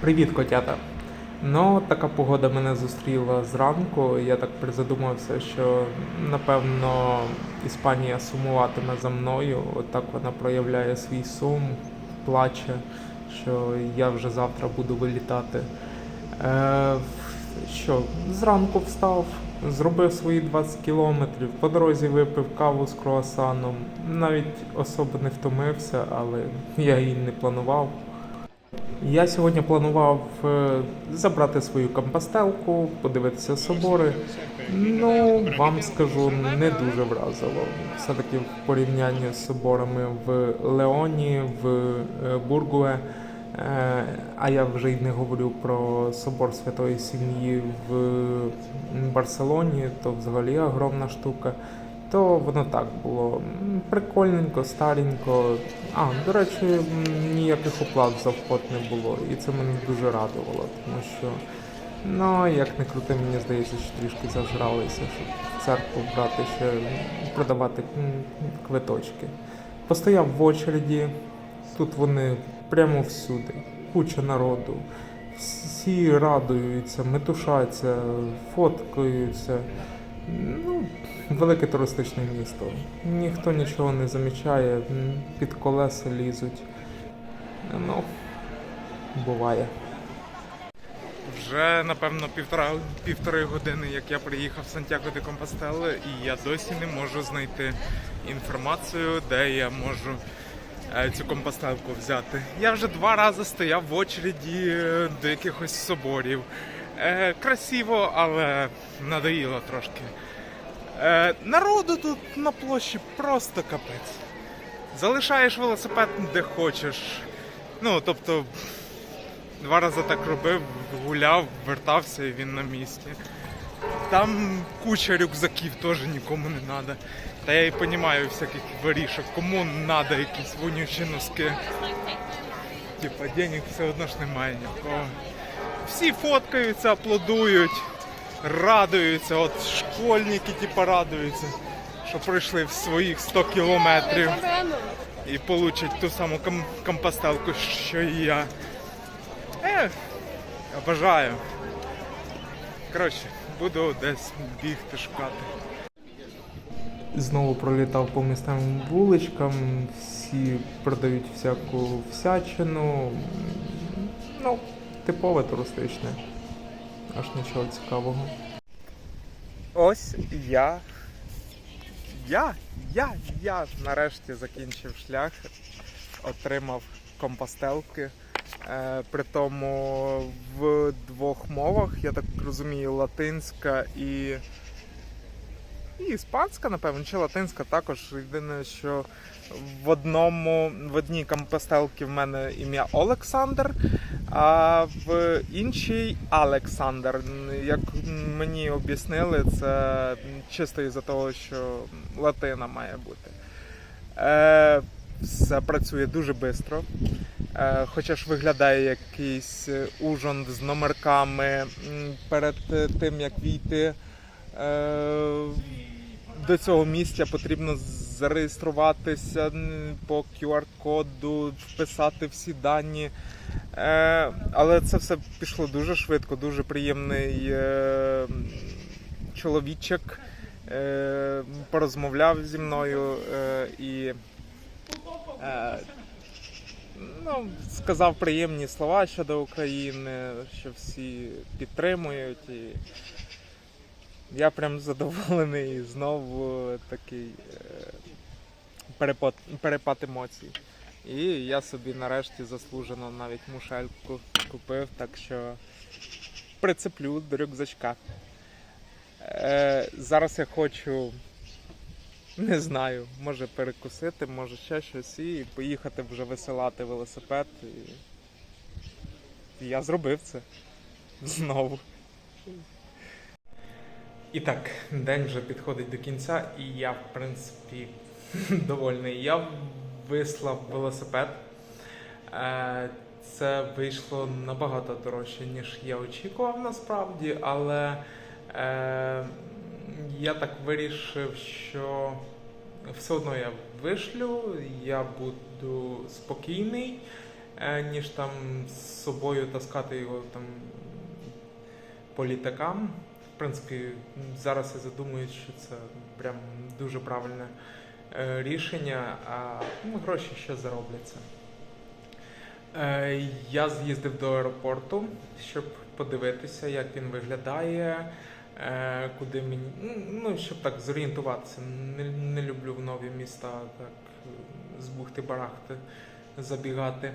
Привіт, котята! Ну, така погода мене зустріла зранку. Я так призадумався, що напевно Іспанія сумуватиме за мною. Отак вона проявляє свій сум, плаче, що я вже завтра буду вилітати. Е, що, зранку встав, зробив свої 20 кілометрів, по дорозі випив каву з круасаном. Навіть особо не втомився, але я її не планував. Я сьогодні планував е, забрати свою компостелку, подивитися собори. Ну, вам скажу, не дуже вразило. Все-таки в порівнянні з соборами в Леоні, в е, Бургуе, е, а я вже й не говорю про собор Святої Сім'ї в Барселоні, то взагалі огромна штука. То воно так було прикольненько, старенько. А, до речі, ніяких оплат за вход не було. І це мене дуже радувало, тому що, ну, як не крути, мені здається, що трішки зажралися, щоб в церкву брати ще продавати квиточки. Постояв в очереді, тут вони прямо всюди, куча народу. Всі радуються, метушаться, фоткаються. Ну, велике туристичне місто. Ніхто нічого не замічає, під колеса лізуть. Ну, буває. Вже напевно півтора півтори години, як я приїхав в Сантьяго де Компостеле, і я досі не можу знайти інформацію, де я можу е, цю компостелку взяти. Я вже два рази стояв в очереді е, до якихось соборів. Е, красиво, але надоїло трошки. Е, народу тут на площі просто капець. Залишаєш велосипед де хочеш. Ну, тобто, два рази так робив, гуляв, вертався і він на місці. Там куча рюкзаків теж нікому не треба. Та я і розумію всяких ворішок, кому треба якісь вонючі носки. Типа денег все одно ж немає ні в кого. Всі фоткаються, аплодують, радуються. От школьники типа радуються, що пройшли в своїх 100 кілометрів і получать ту саму ком- компостелку, що і я. Е, обожаю. Коротше, буду десь бігти шукати. Знову пролітав по місцевим вуличкам, всі продають всяку всячину. Ну, типове туристичне. Аж нічого цікавого. Ось я. Я, я, я нарешті закінчив шлях, отримав компостелки. Е, при в двох мовах, я так розумію, латинська і. І іспанська, напевно, чи латинська також. Єдине, що в одному, в одній компостелці в мене ім'я Олександр, а в іншій Александр. Як мені об'яснили, це чисто із-за того, що латина має бути. Е, все працює дуже швидко. Е, хоча ж виглядає якийсь е, ужон з номерками перед е, тим, як війти. До цього місця потрібно зареєструватися по QR-коду, вписати всі дані. Е, але це все пішло дуже швидко, дуже приємний е, чоловічок. Е, порозмовляв зі мною і ну, сказав приємні слова щодо України, що всі підтримують. І я прям задоволений знову такий е, перепад, перепад емоцій. І я собі нарешті заслужено навіть мушельку купив, так що прицеплю до рюкзачка. Е, зараз я хочу, не знаю, може перекусити, може ще щось, і поїхати вже висилати велосипед. І... і я зробив це знову. І так, день вже підходить до кінця, і я, в принципі, довольний. Я вислав велосипед. Е, Це вийшло набагато дорожче, ніж я очікував насправді, але е, я так вирішив, що все одно я вишлю, я буду спокійний. е, ніж там з собою таскати його там по літакам. Принципі, зараз я задумуюсь, що це прям дуже правильне е, рішення, а ну, гроші ще заробляться. Е, Я з'їздив до аеропорту, щоб подивитися, як він виглядає, е, куди мені. Ну, щоб так зорієнтуватися. Не, не люблю в нові міста так е, з бухти-барахти забігати.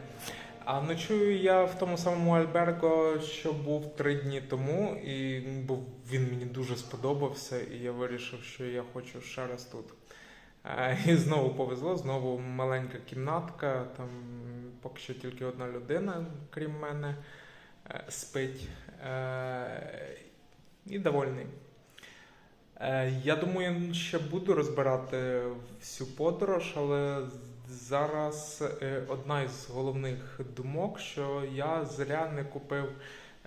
А ночую я в тому самому Альберго, що був три дні тому, і був, він мені дуже сподобався, і я вирішив, що я хочу ще раз тут. Е, І знову повезло, знову маленька кімнатка, там поки що тільки одна людина, крім мене, е, спить. Е, І довольний. Я думаю, ще буду розбирати всю подорож, але зараз е, одна із головних думок, що я зря не купив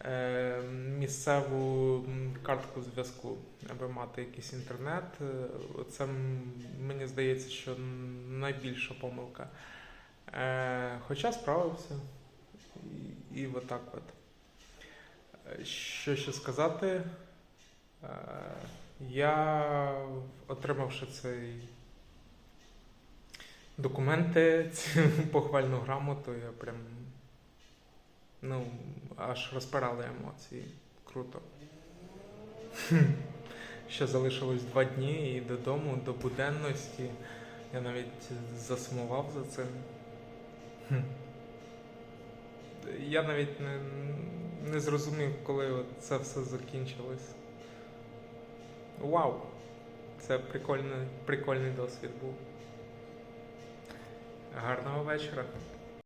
е, місцеву картку зв'язку, аби мати якийсь інтернет. Е, Це мені здається, що найбільша помилка. Хоча справився. І, отак от. Що ще сказати? Я, отримавши цей документи, цю похвальну грамоту, я прям ну, аж розпирали емоції. Круто. Ще залишилось два дні і додому, до буденності. Я навіть засумував за цим. Я навіть не, не зрозумів, коли це все закінчилось. Вау! Це прикольний, прикольний досвід був. Гарного вечора.